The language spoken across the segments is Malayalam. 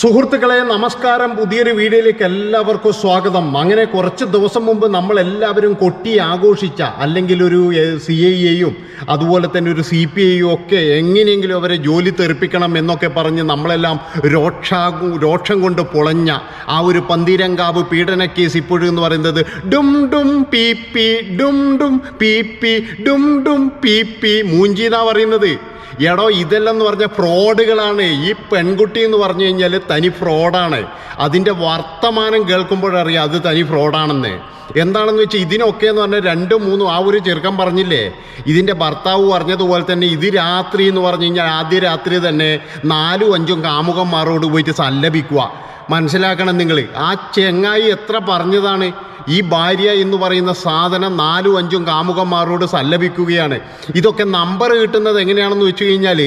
സുഹൃത്തുക്കളെ നമസ്കാരം. പുതിയൊരു വീഡിയോയിലേക്ക് എല്ലാവർക്കും സ്വാഗതം. അങ്ങനെ കുറച്ച് ദിവസം മുമ്പ് നമ്മൾ എല്ലാവരും കൊട്ടി ആഘോഷിച്ച അല്ലെങ്കിൽ ഒരു സി ഐ എയും അതുപോലെ തന്നെ ഒരു സി പി ഐയും ഒക്കെ എങ്ങനെയെങ്കിലും അവരെ ജോലി തെറിപ്പിക്കണം എന്നൊക്കെ പറഞ്ഞ് നമ്മളെല്ലാം രോക്ഷാ രോക്ഷം കൊണ്ട് പൊളഞ്ഞ ആ ഒരു പന്തീരങ്കാവ് പീഡന കേസ് ഇപ്പോഴും എന്ന് പറയുന്നത് ഡും ഡും പി പി ഡും ഡും പി പി ഡും ഡും പി പി മൂഞ്ചി എന്നാ പറയുന്നത്. എടോ ഇതെല്ലാം എന്ന് പറഞ്ഞ ഫ്രോഡുകളാണ്. ഈ പെൺകുട്ടി എന്ന് പറഞ്ഞു കഴിഞ്ഞാൽ തനി ഫ്രോഡാണ്. അതിന്റെ വർത്തമാനം കേൾക്കുമ്പോഴറിയാം അത് തനി ഫ്രോഡാണെന്ന്. എന്താണെന്ന് വെച്ചാൽ ഇതിനൊക്കെ എന്ന് പറഞ്ഞാൽ രണ്ടും മൂന്നും ആ ഒരു ചെറുക്കം പറഞ്ഞില്ലേ? ഇതിന്റെ ഭർത്താവ് പറഞ്ഞതുപോലെ തന്നെ ഇത് രാത്രി എന്ന് പറഞ്ഞു കഴിഞ്ഞാൽ ആദ്യ രാത്രി തന്നെ നാലും അഞ്ചും കാമുകന്മാരോട് പോയിട്ട് സല്ലപിക്കുക. മനസ്സിലാക്കണം നിങ്ങൾ ആ ചെങ്ങായി എത്ര പറഞ്ഞതാണ്? ഈ ഭാര്യ എന്ന് പറയുന്ന സാധനം നാലും അഞ്ചും കാമുകന്മാരോട് സല്ലപിക്കുകയാണ്. ഇതൊക്കെ നമ്പർ കിട്ടുന്നത് എങ്ങനെയാണെന്ന് വെച്ച് കഴിഞ്ഞാൽ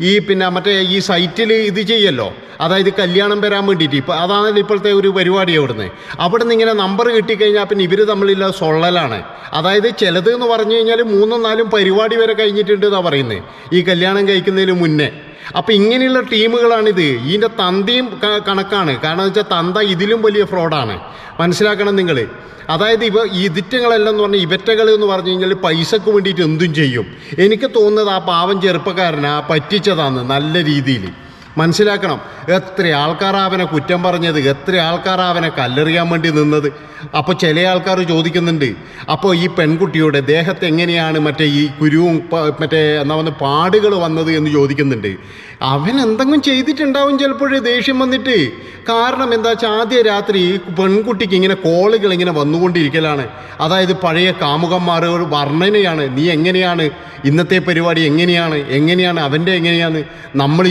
ഈ പിന്നെ മറ്റേ ഈ സൈറ്റിൽ ഇത് ചെയ്യല്ലോ. അതായത് കല്യാണം വരാൻ വേണ്ടിയിട്ട്. ഇപ്പോൾ അതാണ് ഇപ്പോഴത്തെ ഒരു പരിപാടി അവിടുന്ന്. അവിടുന്ന് ഇങ്ങനെ നമ്പർ കിട്ടിക്കഴിഞ്ഞാൽ പിന്നെ ഇവർ തമ്മിലുള്ള സൊള്ളലാണ്. അതായത് ചിലത് എന്ന് പറഞ്ഞു കഴിഞ്ഞാൽ മൂന്നും നാലും പരിപാടി വരെ കഴിഞ്ഞിട്ടുണ്ട് എന്നാണ് പറയുന്നത് ഈ കല്യാണം കഴിക്കുന്നതിന് മുന്നേ. അപ്പം ഇങ്ങനെയുള്ള ടീമുകളാണിത്. ഇതിന്റെ തന്തയും കണക്കാണ്. കാരണം വെച്ചാൽ തന്ത ഇതിലും വലിയ ഫ്രോഡാണ്. മനസ്സിലാക്കണം നിങ്ങൾ അതായത് ഇവ ഇതിറ്റങ്ങളെല്ലാം എന്ന് പറഞ്ഞാൽ ഇവറ്റകൾ എന്ന് പറഞ്ഞു കഴിഞ്ഞാൽ പൈസക്ക് വേണ്ടിയിട്ട് എന്തും ചെയ്യും. എനിക്ക് തോന്നുന്നത് ആ പാവം ചെറുപ്പക്കാരനാ പറ്റിച്ചതാണ് നല്ല രീതിയിൽ മനസ്സിലാക്കണം. എത്ര ആൾക്കാരാവനെ കുറ്റം പറഞ്ഞത് എത്ര ആൾക്കാരാവനെ കല്ലെറിയാൻ വേണ്ടി നിന്നത്. അപ്പോൾ ചില ആൾക്കാർ ചോദിക്കുന്നുണ്ട് അപ്പോൾ ഈ പെൺകുട്ടിയുടെ ദേഹത്ത് എങ്ങനെയാണ് മറ്റേ ഈ കുരുവും മറ്റേ എന്താ പറയുക പാടുകൾ വന്നത്? എന്ന് ചോദിക്കുന്നുണ്ട്. അവൻ എന്തെങ്കിലും ചെയ്തിട്ടുണ്ടാവും ചിലപ്പോഴേ ദേഷ്യം വന്നിട്ട്. കാരണം എന്താ വെച്ചാൽ ആദ്യ രാത്രി പെൺകുട്ടിക്ക് ഇങ്ങനെ കോളുകൾ ഇങ്ങനെ വന്നുകൊണ്ടിരിക്കലാണ്. അതായത് പഴയ കാമുകന്മാർ വർണനയാണ്. നീ എങ്ങനെയാണ്? ഇന്നത്തെ പരിപാടി എങ്ങനെയാണ്? എങ്ങനെയാണ്? അവന്റെ എങ്ങനെയാണ്? നമ്മൾ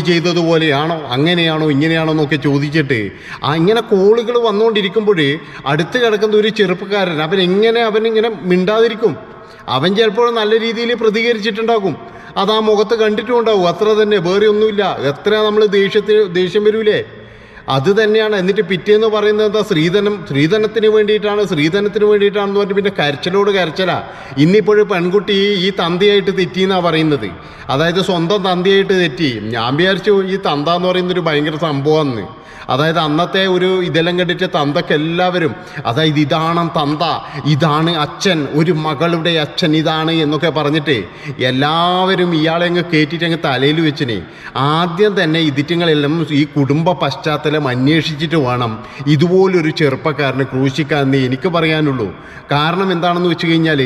ചെയ്തതുപോലെയാണോ അങ്ങനെയാണോ ഇങ്ങനെയാണോ എന്നൊക്കെ ചോദിച്ചിട്ട് ആ ഇങ്ങനെ കോളുകൾ വന്നുകൊണ്ടിരിക്കുമ്പോൾ അടുത്ത് കിടക്കുന്ന ഒരു ചെറുപ്പക്കാരൻ അവൻ എങ്ങനെ അവൻ ഇങ്ങനെ മിണ്ടാതിരിക്കും? അവൻ ചിലപ്പോൾ നല്ല രീതിയിൽ പ്രതികരിച്ചിട്ടുണ്ടാകും. അത് ആ മുഖത്ത് കണ്ടിട്ടും ഉണ്ടാവും അത്ര തന്നെ വേറെ ഒന്നുമില്ല. എത്ര നമ്മൾ ദേഷ്യത്തിൽ ദേഷ്യം വരൂലേ? അത് തന്നെയാണ്. എന്നിട്ട് പിറ്റേന്ന് പറയുന്നത് എന്താ? സ്ത്രീധനം സ്ത്രീധനത്തിന് വേണ്ടിയിട്ടാണ് സ്ത്രീധനത്തിന് വേണ്ടിയിട്ടാണെന്ന് പറഞ്ഞിട്ട് പിന്നെ കരച്ചിലോട് കരച്ചിലാ. ഇന്നിപ്പോഴും പെൺകുട്ടി ഈ തന്തയായിട്ട് തെറ്റിയെന്നാണ് പറയുന്നത്. അതായത് സ്വന്തം തന്തയായിട്ട് തെറ്റി. ഞാൻ വിചാരിച്ചു ഈ തന്ത എന്ന് പറയുന്നൊരു ഭയങ്കര സംഭവമാണ് അതായത് അന്നത്തെ ഒരു ഇതെല്ലാം കണ്ടിട്ട് തന്തക്ക് എല്ലാവരും അതായത് ഇതാണ് തന്ത ഇതാണ് അച്ഛൻ ഒരു മകളുടെ അച്ഛൻ ഇതാണ് എന്നൊക്കെ പറഞ്ഞിട്ട് എല്ലാവരും ഇയാളെ അങ്ങ് കയറ്റിയിട്ട് അങ്ങ് തലയിൽ വെച്ചിനെ. ആദ്യം തന്നെ ഇതിറ്റങ്ങളെല്ലാം ഈ കുടുംബ പശ്ചാത്തലം അന്വേഷിച്ചിട്ട് വേണം ഇതുപോലൊരു ചെറുപ്പക്കാരനെ ക്രൂശിക്കാമെന്ന് എനിക്ക് പറയാനുള്ളൂ. കാരണം എന്താണെന്ന് വെച്ച് കഴിഞ്ഞാൽ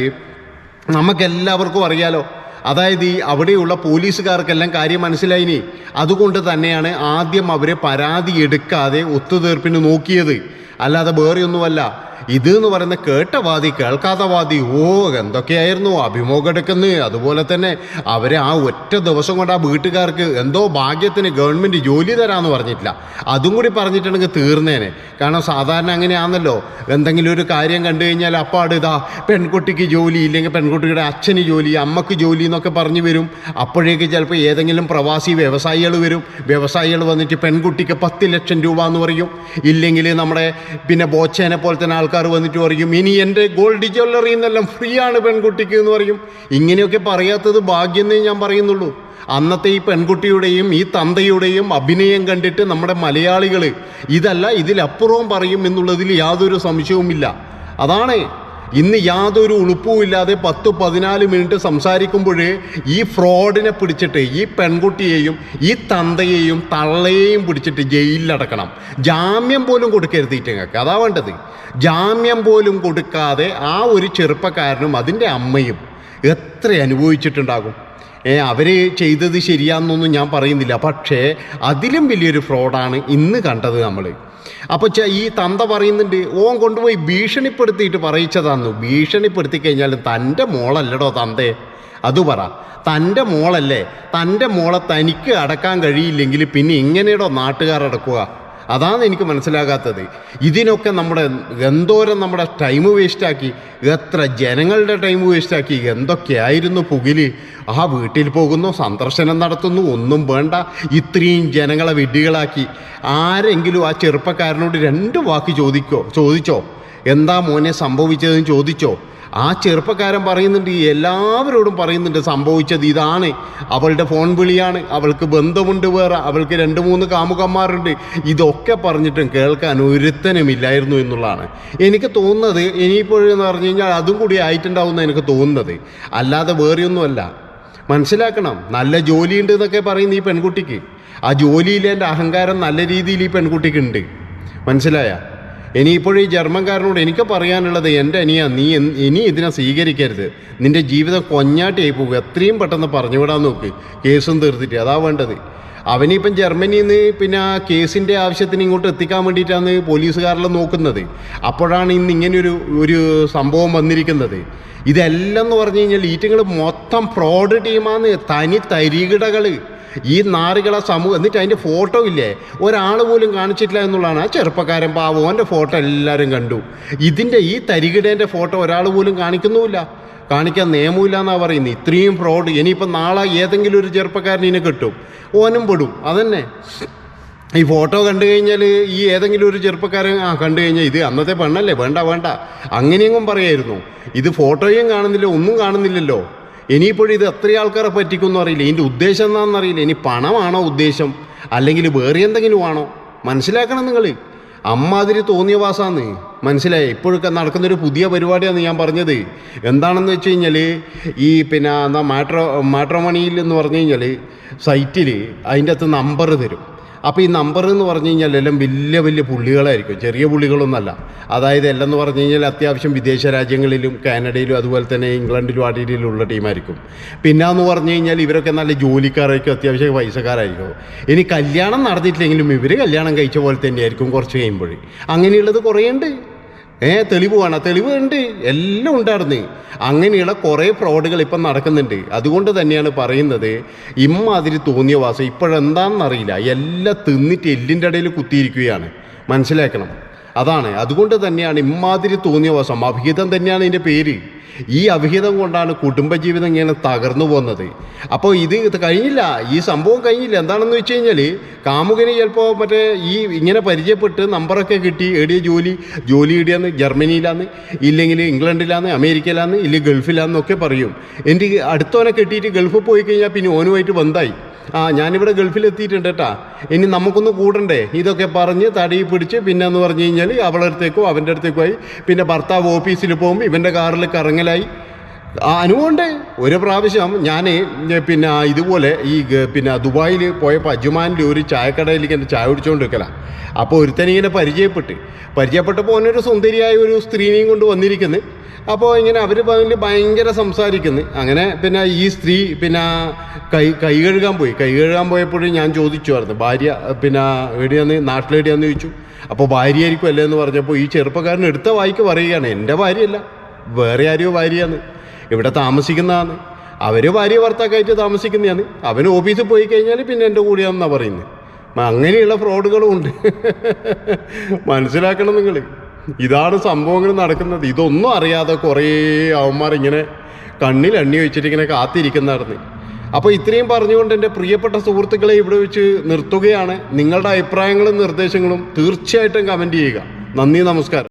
നമുക്കെല്ലാവർക്കും അറിയാലോ അതായത് ഈ അവിടെയുള്ള പോലീസുകാർക്കെല്ലാം കാര്യം മനസ്സിലായിനി അതുകൊണ്ട് തന്നെയാണ് ആദ്യം അവരെ പരാതി എടുക്കാതെ ഒത്തുതീർപ്പിന് നോക്കിയത്. അല്ലാതെ വേറെ ഒന്നുമല്ല ഇത് എന്ന് പറയുന്ന കേട്ടവാദി കേൾക്കാത്തവാദി കേൾക്കാത്ത വാദി ഓ എന്തൊക്കെയായിരുന്നു അഭിമുഖം എടുക്കുന്നത് അതുപോലെ തന്നെ അവരെ ആ ഒറ്റ ദിവസം കൊണ്ട് ആ വീട്ടുകാർക്ക് എന്തോ ഭാഗ്യത്തിന് ഗവൺമെന്റ് ജോലി തരാമെന്ന് പറഞ്ഞിട്ടില്ല. അതും കൂടി പറഞ്ഞിട്ടുണ്ടെങ്കിൽ തീർന്നേനെ. കാരണം സാധാരണ അങ്ങനെയാണല്ലോ. എന്തെങ്കിലും ഒരു കാര്യം കണ്ടു കഴിഞ്ഞാൽ അപ്പാട് ഇതാ പെൺകുട്ടിക്ക് ജോലി ഇല്ലെങ്കിൽ പെൺകുട്ടിയുടെ അച്ഛന് ജോലി അമ്മയ്ക്ക് ജോലി എന്നൊക്കെ പറഞ്ഞു വരും. അപ്പോഴേക്ക് ചിലപ്പോൾ ഏതെങ്കിലും പ്രവാസി വ്യവസായികൾ വരും. വ്യവസായികൾ വന്നിട്ട് പെൺകുട്ടിക്ക് പത്ത് ലക്ഷം രൂപ എന്ന് പറയും. ഇല്ലെങ്കിൽ നമ്മുടെ പിന്നെ ബോച്ചേനെ പോലെ തന്നെ ആൾക്കാർ വന്നിട്ട് പറയും ഇനി എന്റെ ഗോൾഡ് ജ്വല്ലറി എന്നെല്ലാം ഫ്രീ ആണ് പെൺകുട്ടിക്ക് എന്ന് പറയും. ഇങ്ങനെയൊക്കെ പറയാത്തത് ഭാഗ്യമേ ഞാൻ പറയുന്നുള്ളൂ. അന്നത്തെ ഈ പെൺകുട്ടിയുടെയും ഈ തന്തയുടെയും അഭിനയം കണ്ടിട്ട് നമ്മുടെ മലയാളികൾ ഇതല്ല ഇതിലപ്പുറവും പറയും എന്നുള്ളതിൽ യാതൊരു സംശയവുമില്ല. അതാണ് ഇന്ന് യാതൊരു ഉളുപ്പുമില്ലാതെ പത്ത് പതിനാല് മിനിറ്റ് സംസാരിക്കുമ്പോഴേ ഈ ഫ്രോഡിനെ പിടിച്ചിട്ട് ഈ പെൺകുട്ടിയെയും ഈ തന്തയെയും തള്ളയെയും പിടിച്ചിട്ട് ജയിലിലടക്കണം ജാമ്യം പോലും കൊടുക്കരുത് ഇറ്റങ്ങൾക്ക് അതാ വേണ്ടത്. ജാമ്യം പോലും കൊടുക്കാതെ ആ ഒരു ചെറുപ്പക്കാരനും അതിന്റെ അമ്മയും എത്ര അനുഭവിച്ചിട്ടുണ്ടാകും? അവർ ചെയ്തത് ശരിയാണെന്നൊന്നും ഞാൻ പറയുന്നില്ല. പക്ഷേ അതിലും വലിയൊരു ഫ്രോഡാണ് ഇന്ന് കണ്ടത് നമ്മൾ അപ്പോൾ ചെ- ഈ തന്ത പറയുന്നുണ്ട് ഓൻ കൊണ്ടുപോയി ഭീഷണിപ്പെടുത്തിയിട്ട് പറയിച്ചതാന്നു. ഭീഷണിപ്പെടുത്തി കഴിഞ്ഞാൽ തന്റെ മോളല്ലടോ തന്തേ. അത് പറ തന്റെ മോളല്ലേ? തന്റെ മോളെ തനിക്ക് അടക്കാൻ കഴിയില്ലെങ്കിൽ പിന്നെ എങ്ങനെയടോ നാട്ടുകാർ അടക്കുക അതാണ് എനിക്ക് മനസ്സിലാകാത്തത്. ഇതിനൊക്കെ നമ്മുടെ എന്തോരം നമ്മുടെ ടൈം വേസ്റ്റാക്കി എത്ര ജനങ്ങളുടെ ടൈം വേസ്റ്റാക്കി എന്തൊക്കെയായിരുന്നു പുകിൽ. ആ വീട്ടിൽ പോകുന്നു സന്ദർശനം നടത്തുന്നു ഒന്നും വേണ്ട ഇത്രയും ജനങ്ങളെ വിഡ്ഢികളാക്കി. ആരെങ്കിലും ആ ചെറുപ്പക്കാരനോട് രണ്ട് വാക്ക് ചോദിക്കോ ചോദിച്ചോ? എന്താ മോനെ സംഭവിച്ചതെന്ന് ചോദിച്ചോ? ആ ചെറുപ്പക്കാരൻ പറയുന്നുണ്ട് എല്ലാവരോടും പറയുന്നുണ്ട് സംഭവിച്ചത് ഇതാണ്. അവളുടെ ഫോൺ വിളിയാണ് അവൾക്ക് ബന്ധമുണ്ട് വേറെ അവൾക്ക് രണ്ട് മൂന്ന് കാമുകന്മാരുണ്ട്. ഇതൊക്കെ പറഞ്ഞിട്ടും കേൾക്കാൻ ഒരുത്തനുമില്ലായിരുന്നു എന്നുള്ളതാണ്. എനിക്ക് തോന്നുന്നത് ഇനിയിപ്പോഴെന്ന് പറഞ്ഞു കഴിഞ്ഞാൽ അതും കൂടി ആയിട്ടുണ്ടാവുമെന്ന് എനിക്ക് തോന്നുന്നത്. അല്ലാതെ വേറെയൊന്നുമല്ല. മനസ്സിലാക്കണം നല്ല ജോലിയുണ്ട് എന്നൊക്കെ പറയുന്നു ഈ പെൺകുട്ടിക്ക്. ആ ജോലിയിലെ എന്റെ അഹങ്കാരം നല്ല രീതിയിൽ ഈ പെൺകുട്ടിക്ക് ഉണ്ട് മനസ്സിലായ? ഇനിയിപ്പോഴും ഈ ജർമ്മൻകാരനോട് എനിക്ക് പറയാനുള്ളത് എന്റെ അനിയ നീ ഇനി ഇതിനെ സ്വീകരിക്കരുത്. നിന്റെ ജീവിതം കൊഞ്ഞാട്ടിയായി പോകും. എത്രയും പെട്ടെന്ന് പറഞ്ഞു വിടാൻ നോക്ക്. കേസും തീർത്തിട്ട്. അതാ വേണ്ടത്. അവനിപ്പം ജർമ്മനിയിൽ നിന്ന് പിന്നെ ആ കേസിന്റെ ആവശ്യത്തിന് ഇങ്ങോട്ട് എത്തിക്കാൻ വേണ്ടിയിട്ടാണ് പോലീസുകാരെല്ലാം നോക്കുന്നത്. അപ്പോഴാണ് ഇന്ന് ഇങ്ങനെയൊരു ഒരു സംഭവം വന്നിരിക്കുന്നത്. ഇതെല്ലാം എന്ന് പറഞ്ഞു കഴിഞ്ഞാൽ ഈറ്റങ്ങൾ മൊത്തം ഫ്രോഡ് ടീമാണ് തനി തരികിടകൾ ഈ നാറുകളെ സമൂഹം എന്നിട്ട് അതിന്റെ ഫോട്ടോ ഇല്ലേ? ഒരാൾ പോലും കാണിച്ചിട്ടില്ല എന്നുള്ളതാണ് ആ ചെറുപ്പക്കാരൻ പാവം. ഓന്റെ ഫോട്ടോ എല്ലാവരും കണ്ടു. ഇതിന്റെ ഈ തരികിടേന്റെ ഫോട്ടോ ഒരാൾ പോലും കാണിക്കുന്നുമില്ല. കാണിക്കാൻ നിയമമില്ല എന്നാണ് പറയുന്നത് ഇത്രയും ഫ്രോഡ് ഇനിയിപ്പോൾ നാളെ ഏതെങ്കിലും ഒരു ചെറുപ്പക്കാരൻ ഇതിനെ കിട്ടും. ഓനും പെടും. അതന്നെ. ഈ ഫോട്ടോ കണ്ടു കഴിഞ്ഞാൽ ഈ ഏതെങ്കിലും ഒരു ചെറുപ്പക്കാരൻ ആ കണ്ടു കഴിഞ്ഞാൽ ഇത് അന്നത്തെ പെണ്ണല്ലേ? വേണ്ട വേണ്ട. അങ്ങനെയെങ്കിലും പറയായിരുന്നു. ഇത് ഫോട്ടോയും കാണുന്നില്ല ഒന്നും കാണുന്നില്ലല്ലോ. ഇനിയിപ്പോഴും ഇത് എത്ര ആൾക്കാരെ പറ്റിക്കുമെന്ന് അറിയില്ല. ഇതിന്റെ ഉദ്ദേശം എന്താണെന്ന് അറിയില്ല. ഇനി പണമാണോ ഉദ്ദേശം? അല്ലെങ്കിൽ വേറെ എന്തെങ്കിലും ആണോ? മനസ്സിലാക്കണം നിങ്ങൾ. അമ്മാതിരി തോന്നിയ വാസാന്ന്. മനസ്സിലായി? ഇപ്പോഴൊക്കെ നടക്കുന്നൊരു പുതിയ പരിപാടിയാണ് ഞാൻ പറഞ്ഞത്. എന്താണെന്ന് വെച്ച് കഴിഞ്ഞാൽ ഈ പിന്നെ എന്താ മാട്രോ മാട്രോമണിയിൽ എന്ന് പറഞ്ഞു കഴിഞ്ഞാൽ സൈറ്റിൽ അതിന്റെ അകത്ത് നമ്പർ തരും. അപ്പോൾ ഈ നമ്പർ എന്ന് പറഞ്ഞു കഴിഞ്ഞാൽ എല്ലാം വലിയ വലിയ പുള്ളികളായിരിക്കും. ചെറിയ പുള്ളികളൊന്നല്ല. അതായത് എല്ലാം എന്ന് പറഞ്ഞു കഴിഞ്ഞാൽ അത്യാവശ്യം വിദേശ രാജ്യങ്ങളിലും കാനഡയിലും അതുപോലെ തന്നെ ഇംഗ്ലണ്ടിലും അടിയിലുള്ള ടീമായിരിക്കും പിന്നെ എന്ന് പറഞ്ഞു കഴിഞ്ഞാൽ ഇവരൊക്കെ നല്ല ജോലിക്കാരായിരിക്കും അത്യാവശ്യം പൈസക്കാരായിരിക്കും. ഇനി കല്യാണം നടന്നിട്ടില്ലെങ്കിലും ഇവർ കല്യാണം കഴിച്ച പോലെ തന്നെയായിരിക്കും കുറച്ച് കഴിയുമ്പോൾ അങ്ങനെയുള്ളത് കുറേ ഉണ്ട് ഏ തെളിവ് വേണം. തെളിവ് ഉണ്ട്. എല്ലാം ഉണ്ടായിരുന്നു. അങ്ങനെയുള്ള കുറേ ഫ്രോഡുകൾ ഇപ്പം നടക്കുന്നുണ്ട്. അതുകൊണ്ട് തന്നെയാണ് പറയുന്നത് ഇമ്മാതിരി തോന്നിയ വാസം ഇപ്പോഴെന്താണെന്നറിയില്ല എല്ലാം തിന്നിട്ട് എല്ലിന്റെ ഇടയിൽ കുത്തിയിരിക്കുകയാണ്. മനസ്സിലാക്കണം. അതാണ്. അതുകൊണ്ട് തന്നെയാണ് ഇമ്മാതിരി തോന്നിയ വാസം. അഭിഹിതം തന്നെയാണ് ഇതിന്റെ പേര്. ഈ അവിഹിതം കൊണ്ടാണ് കുടുംബജീവിതം ഇങ്ങനെ തകർന്നു പോകുന്നത്. അപ്പോൾ ഇത് കഴിഞ്ഞില്ല. ഈ സംഭവം കഴിഞ്ഞില്ല. എന്താണെന്ന് വെച്ച് കഴിഞ്ഞാൽ കാമുകന് ചിലപ്പോൾ മറ്റേ ഈ ഇങ്ങനെ പരിചയപ്പെട്ട് നമ്പറൊക്കെ കിട്ടി. എടിയ ജോലി? ജോലി ഇടിയാന്ന് ജർമ്മനിയിലാന്ന്. ഇല്ലെങ്കിൽ ഇംഗ്ലണ്ടിലാന്ന്? അമേരിക്കയിലാന്ന്? ഇല്ലെങ്കിൽ ഗൾഫിലാന്നൊക്കെ പറയും. എന്റെ അടുത്തവനെ കെട്ടിയിട്ട് ഗൾഫിൽ പോയി കഴിഞ്ഞാൽ പിന്നെ ഓനുമായിട്ട് ബന്ധായി. ആ ഞാനിവിടെ ഗൾഫിൽ എത്തിയിട്ടുണ്ട് കേട്ടാ ഇനി നമുക്കൊന്ന് കൂടണ്ടേ? ഇതൊക്കെ പറഞ്ഞ് തടി പിടിച്ച് പിന്നെ എന്ന് പറഞ്ഞു കഴിഞ്ഞാൽ അവളുടെ അടുത്തേക്കോ അവന്റെ അടുത്തേക്കോ ആയി. പിന്നെ ഭർത്താവ് ഓഫീസിൽ പോകുമ്പോൾ ഇവന്റെ കാറിൽ കറങ്ങലായി ആ അനുഭവമുണ്ട് ഒരു പ്രാവശ്യം ഞാൻ പിന്നെ ഇതുപോലെ ഈ പിന്നെ ദുബായിൽ പോയപ്പോൾ അജുമാനിൽ ഒരു ചായക്കടയിലേക്ക് എന്റെ ചായ കുടിച്ചുകൊണ്ട് നിൽക്കല അപ്പോൾ ഒരുത്തനിങ്ങനെ പരിചയപ്പെട്ട് പരിചയപ്പെട്ടപ്പോൾ ഒന്നൊരു സുന്ദരിയായ ഒരു സ്ത്രീനെയും കൊണ്ട് വന്നിരിക്കുന്നു. അപ്പോൾ ഇങ്ങനെ അവർ ഭയങ്കര സംസാരിക്കുന്നു. അങ്ങനെ പിന്നെ ഈ സ്ത്രീ പിന്നെ കൈ കൈ കഴുകാൻ പോയി. കൈ കഴുകാൻ പോയപ്പോഴും ഞാൻ ചോദിച്ചുമായിരുന്നു ഭാര്യ പിന്നെ എവിടെയാന്ന് നാട്ടിലെവിടെയാന്ന് ചോദിച്ചു? അപ്പോൾ ഭാര്യയായിരിക്കും അല്ലേ എന്ന് പറഞ്ഞപ്പോൾ ഈ ചെറുപ്പക്കാരൻ എടുത്ത വായിക്ക് പറയുകയാണ് എന്റെ ഭാര്യയല്ല. വേറെ ആരെയോ ഭാര്യയാണ് ഇവിടെ താമസിക്കുന്നതാണ്. അവർ ഭാര്യ ഭർത്താക്കായിട്ട് താമസിക്കുന്നതാണ്. അവൻ ഓഫീസിൽ പോയി കഴിഞ്ഞാൽ പിന്നെ എന്റെ കൂടെയാണെന്നാണ് പറയുന്നത് അങ്ങനെയുള്ള ഫ്രോഡുകളും ഉണ്ട്. മനസ്സിലാക്കണം നിങ്ങൾ ഇതാണ് സംഭവങ്ങൾ നടക്കുന്നത്. ഇതൊന്നും അറിയാതെ കുറേ അവന്മാർ ഇങ്ങനെ കണ്ണിൽ എണ്ണി വെച്ചിട്ട് ഇങ്ങനെ കാത്തിരിക്കുന്നതായിരുന്നു. അപ്പോൾ ഇത്രയും പറഞ്ഞുകൊണ്ട് എന്റെ പ്രിയപ്പെട്ട സുഹൃത്തുക്കളെ ഇവിടെ വെച്ച് നിർത്തുകയാണ്. നിങ്ങളുടെ അഭിപ്രായങ്ങളും നിർദ്ദേശങ്ങളും തീർച്ചയായിട്ടും കമന്റ് ചെയ്യുക. നന്ദി നമസ്കാരം.